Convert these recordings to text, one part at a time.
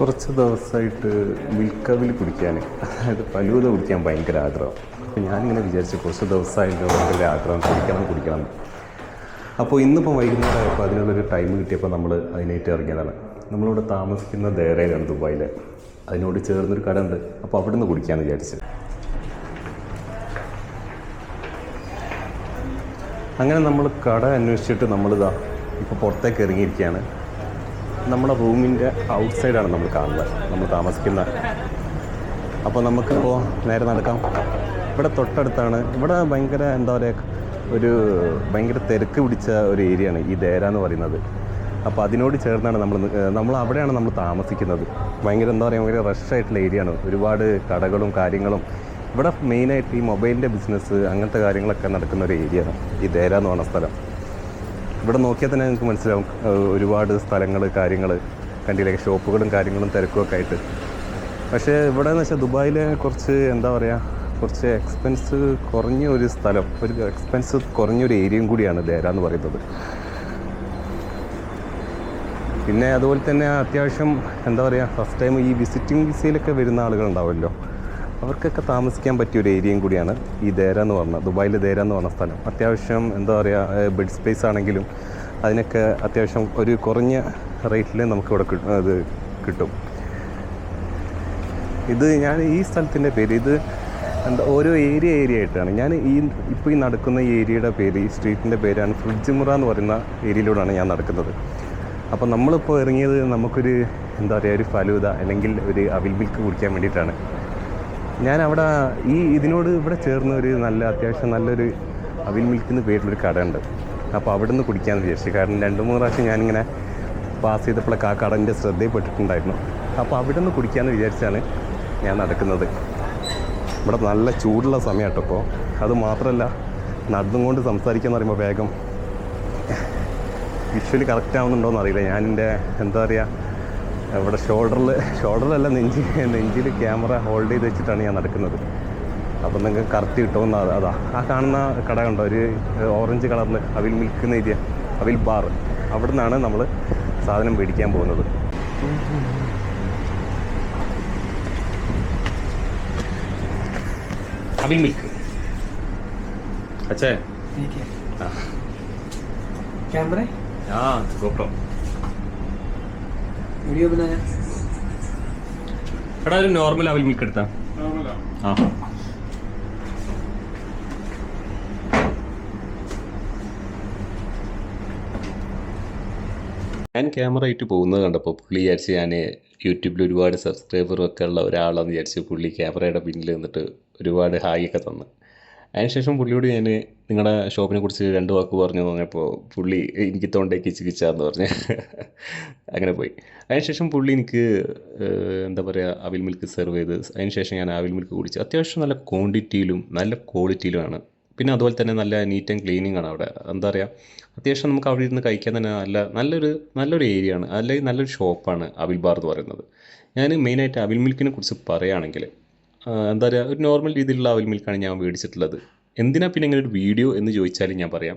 കുറച്ച് ദിവസമായിട്ട് മിൽക്കവിൽ കുടിക്കാൻ അതായത് പലൂത കുടിക്കാൻ ഭയങ്കര ആഗ്രഹം. അപ്പോൾ ഞാനിങ്ങനെ വിചാരിച്ചു കുറച്ച് ദിവസമായിട്ട് ഭയങ്കര ആഗ്രഹം കുടിക്കണം കുടിക്കണം. അപ്പോൾ ഇന്നിപ്പോൾ വൈകുന്നേരം ആയപ്പോൾ അതിനുള്ളൊരു ടൈം കിട്ടിയപ്പോൾ നമ്മൾ അതിനായിട്ട് ഇറങ്ങിയതാണ്. നമ്മളിവിടെ താമസിക്കുന്ന ദേറയിലാണ് ദുബായിൽ അതിനോട് ചേർന്നൊരു കട ഉണ്ട് അപ്പോൾ അവിടെ നിന്ന് കുടിക്കാമെന്ന് വിചാരിച്ചു. അങ്ങനെ നമ്മൾ കട അന്വേഷിച്ചിട്ട് നമ്മളിതാ ഇപ്പോൾ പുറത്തേക്ക് ഇറങ്ങിയിരിക്കുകയാണ്. നമ്മുടെ റൂമിന്റെ ഔട്ട് സൈഡാണ് നമ്മൾ കാണുന്നത്. നമ്മൾ താമസിക്കുന്ന. അപ്പോൾ നമുക്കിപ്പോൾ നേരെ നടക്കാം. ഇവിടെ തൊട്ടടുത്താണ്. ഇവിടെ ഭയങ്കര എന്താ പറയുക ഒരു ഭയങ്കര തിരക്ക് പിടിച്ച ഒരു ഏരിയയാണ് ഈ ദേര എന്ന് പറയുന്നത്. അപ്പോൾ അതിനോട് ചേർന്നാണ് നമ്മൾ നമ്മൾ അവിടെയാണ് നമ്മൾ താമസിക്കുന്നത്. ഭയങ്കര എന്താ പറയുക ഭയങ്കര റഷ് ആയിട്ടുള്ള ഏരിയയാണ് ഒരുപാട് കടകളും കാര്യങ്ങളും. ഇവിടെ മെയിനായിട്ട് ഈ മൊബൈലിന്റെ ബിസിനസ് അങ്ങനത്തെ കാര്യങ്ങളൊക്കെ നടക്കുന്ന ഒരു ഏരിയയാണ് ഈ ദേര എന്ന് പറഞ്ഞ സ്ഥലം. ഇവിടെ നോക്കിയാൽ തന്നെ നിങ്ങൾക്ക് മനസ്സിലാവും ഒരുപാട് സ്ഥലങ്ങൾ കാര്യങ്ങൾ കണ്ടില്ലേ ഷോപ്പുകളും കാര്യങ്ങളും തിരക്കും ഒക്കെ ആയിട്ട്. പക്ഷേ ഇവിടെ എന്ന് വെച്ചാൽ ദുബായിലെ കുറച്ച് എന്താ പറയുക കുറച്ച് എക്സ്പെൻസ് കുറഞ്ഞ ഒരു സ്ഥലം ഒരു എക്സ്പെൻസ് കുറഞ്ഞൊരു ഏരിയയും കൂടിയാണ് ദേര എന്ന് പറയുന്നത്. പിന്നെ അതുപോലെ തന്നെ അത്യാവശ്യം എന്താ പറയുക ഫസ്റ്റ് ടൈം ഈ വിസിറ്റിംഗ് വിസയിലൊക്കെ വരുന്ന ആളുകളുണ്ടാവുമല്ലോ. അവർക്കൊക്കെ താമസിക്കാൻ പറ്റിയ ഒരു ഏരിയയും കൂടിയാണ് ഈ ദേര എന്ന് പറഞ്ഞ ദുബായിലെ ദേര എന്ന് പറഞ്ഞ സ്ഥലം. അത്യാവശ്യം എന്താ പറയുക ബെഡ് സ്പേസ് ആണെങ്കിലും അതിനൊക്കെ അത്യാവശ്യം ഒരു കുറഞ്ഞ റേറ്റിൽ നമുക്ക് ഇവിടെ ഇത് കിട്ടും. ഇത് ഞാൻ ഈ സ്ഥലത്തിന്റെ പേര് ഇത് എന്താ ഓരോ ഏരിയ ഏരിയ ആയിട്ടാണ്. ഞാൻ ഈ ഇപ്പോൾ ഈ നടക്കുന്ന ഈ ഏരിയയുടെ പേര് ഈ സ്ട്രീറ്റിന്റെ പേരാണ് ഫ്രിഡ്ജിമുറ എന്ന് പറയുന്ന ഏരിയയിലൂടെയാണ് ഞാൻ നടക്കുന്നത്. അപ്പോൾ നമ്മളിപ്പോൾ ഇറങ്ങിയത് നമുക്കൊരു എന്താ പറയുക ഒരു ഫലൂത അല്ലെങ്കിൽ ഒരു അവിൽ മിൽക്ക് കുടിക്കാൻ വേണ്ടിയിട്ടാണ്. ഞാൻ അവിടെ ഈ ഇതിനോട് ഇവിടെ ചേർന്ന ഒരു നല്ല അത്യാവശ്യം നല്ലൊരു അവിൽ മിൽക്കുന്ന പേരിലൊരു ഉണ്ട് അപ്പോൾ അവിടെ നിന്ന് കുടിക്കാമെന്ന് വിചാരിച്ചു. കാരണം രണ്ട് മൂന്ന് പ്രാവശ്യം ഞാനിങ്ങനെ പാസ് ചെയ്തപ്പോഴൊക്കെ ആ കടന്റെ ശ്രദ്ധയിൽപ്പെട്ടിട്ടുണ്ടായിരുന്നു. അപ്പോൾ അവിടെ നിന്ന് കുടിക്കാമെന്ന് വിചാരിച്ചാണ് ഞാൻ നടക്കുന്നത്. ഇവിടെ നല്ല ചൂടുള്ള സമയം അത് മാത്രമല്ല നടന്നും കൊണ്ട് സംസാരിക്കാന്ന് പറയുമ്പോൾ വേഗം വിഷ്വലി കറക്റ്റ് ആവുന്നുണ്ടോയെന്ന് അറിയില്ല. ഞാൻ എന്താ പറയുക അവിടെ ഷോൾഡറിൽ ഷോൾഡറിലല്ല നെഞ്ചി നെഞ്ചിൽ ക്യാമറ ഹോൾഡ് ചെയ്ത് വെച്ചിട്ടാണ് ഞാൻ നടക്കുന്നത്. അപ്പം നിങ്ങൾക്ക് കറക്റ്റ് കിട്ടുമെന്ന് അതാ ആ കാണുന്ന കട കണ്ടോ? ഒരു ഓറഞ്ച് കളറിൽ അവിൽ മിൽക്ക് ഏരിയ അവിൽ ബാർ അവിടെ നിന്നാണ് നമ്മൾ സാധനം മേടിക്കാൻ പോകുന്നത്. അവിൽ മിൽക്ക് അച്ഛേ. ക്യാമറ? ആ ഗോപ്രോ. वीडियो बनाया എടാ ഒരു നോർമൽ അവിൽ മിൽക്ക് എടുത്താ ആ ഞാൻ ക്യാമറ ആയിട്ട് പോകുന്നത് കണ്ടപ്പോൾ പുള്ളി വിചാരിച്ച് ഞാൻ യൂട്യൂബിൽ ഒരുപാട് സബ്സ്ക്രൈബറും ഒക്കെ ഉള്ള ഒരാളാണെന്ന് വിചാരിച്ച് പുള്ളി ക്യാമറയുടെ പിന്നിൽ നിന്നിട്ട് ഒരുപാട് ഹായ് ഒക്കെ തന്നു അതിനുശേഷം പുള്ളിയോട് ഞാൻ നിങ്ങളുടെ ഷോപ്പിനെ കുറിച്ച് രണ്ട് വാക്ക് പറഞ്ഞു പറഞ്ഞപ്പോൾ പുള്ളി എനിക്ക് തൊണ്ടയ്ക്ക് ചികിത്സാന്ന് പറഞ്ഞ് അങ്ങനെ പോയി. അതിനുശേഷം പുള്ളി എനിക്ക് എന്താ പറയുക അവിൽ മിൽക്ക് സെർവ് ചെയ്ത് അതിനുശേഷം ഞാൻ അവിൽ മിൽക്ക് കുടിച്ചു. അത്യാവശ്യം നല്ല ക്വാണ്ടിറ്റിയിലും നല്ല ക്വാളിറ്റിയിലുമാണ്. പിന്നെ അതുപോലെ തന്നെ നല്ല നീറ്റ് ആൻഡ് ക്ലീനിങ് ആണ് അവിടെ. എന്താ പറയുക അത്യാവശ്യം നമുക്ക് അവിടെ ഇരുന്ന് കഴിക്കാൻ തന്നെ നല്ല നല്ലൊരു നല്ലൊരു ഏരിയ ആണ്. അല്ലെങ്കിൽ നല്ലൊരു ഷോപ്പാണ് അവിൽ ബാർ എന്ന് പറയുന്നത്. ഞാൻ മെയിനായിട്ട് അവിൽ മിൽക്കിനെ കുറിച്ച് പറയുകയാണെങ്കിൽ എന്താ പറയുക ഒരു നോർമൽ രീതിയിലുള്ള അവിൽ മിൽക്കാണ് ഞാൻ മേടിച്ചിട്ടുള്ളത്. എന്തിനാ പിന്നെ ഇങ്ങനെ ഒരു വീഡിയോ എന്ന് ചോദിച്ചാൽ ഞാൻ പറയാം.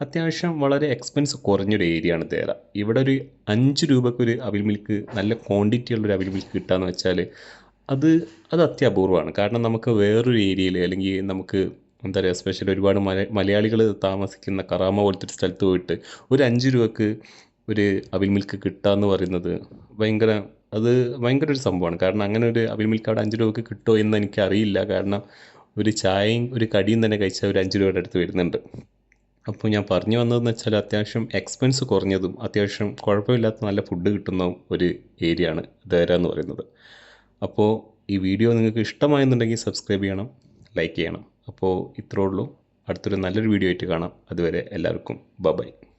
അത്യാവശ്യം വളരെ എക്സ്പെൻസ് കുറഞ്ഞൊരു ഏരിയ ആണ് തേര. ഇവിടെ ഒരു അഞ്ച് രൂപയ്ക്ക് ഒരു അവിൽ മിൽക്ക് നല്ല ക്വാണ്ടിറ്റി ഉള്ളൊരു അവിൽ മിൽക്ക് കിട്ടാന്ന് വെച്ചാൽ അത് അത് അത്യപൂർവമാണ്. കാരണം നമുക്ക് വേറൊരു ഏരിയയിൽ അല്ലെങ്കിൽ നമുക്ക് എന്താ പറയുക സ്പെഷ്യൽ ഒരുപാട് മല മലയാളികൾ താമസിക്കുന്ന കറാമ പോലത്തെ ഒരു സ്ഥലത്ത് പോയിട്ട് ഒരു അഞ്ച് രൂപക്ക് ഒരു അവിൽ മിൽക്ക് കിട്ടുക എന്ന് പറയുന്നത് ഭയങ്കര അത് ഭയങ്കര ഒരു സംഭവമാണ്. കാരണം അങ്ങനെ ഒരു അവിൽ മിൽക്ക് അവിടെ അഞ്ച് രൂപക്ക് കിട്ടുമോ എന്ന് എനിക്കറിയില്ല. കാരണം ഒരു ചായയും ഒരു കടിയും തന്നെ കഴിച്ചാൽ ഒരു അഞ്ച് രൂപയുടെ അടുത്ത് വരുന്നുണ്ട്. അപ്പോൾ ഞാൻ പറഞ്ഞു വന്നതെന്ന് വെച്ചാൽ അത്യാവശ്യം എക്സ്പെൻസ് കുറഞ്ഞതും അത്യാവശ്യം കുഴപ്പമില്ലാത്ത നല്ല ഫുഡ് കിട്ടുന്ന ഒരു ഏരിയ ആണ് ദേര എന്ന് പറയുന്നത്. അപ്പോൾ ഈ വീഡിയോ നിങ്ങൾക്ക് ഇഷ്ടമായെന്നുണ്ടെങ്കിൽ സബ്സ്ക്രൈബ് ചെയ്യണം ലൈക്ക് ചെയ്യണം. അപ്പോൾ ഇത്രേ ഉള്ളൂ. അടുത്തൊരു നല്ലൊരു വീഡിയോ ആയിട്ട് കാണാം. അതുവരെ എല്ലാവർക്കും ബൈ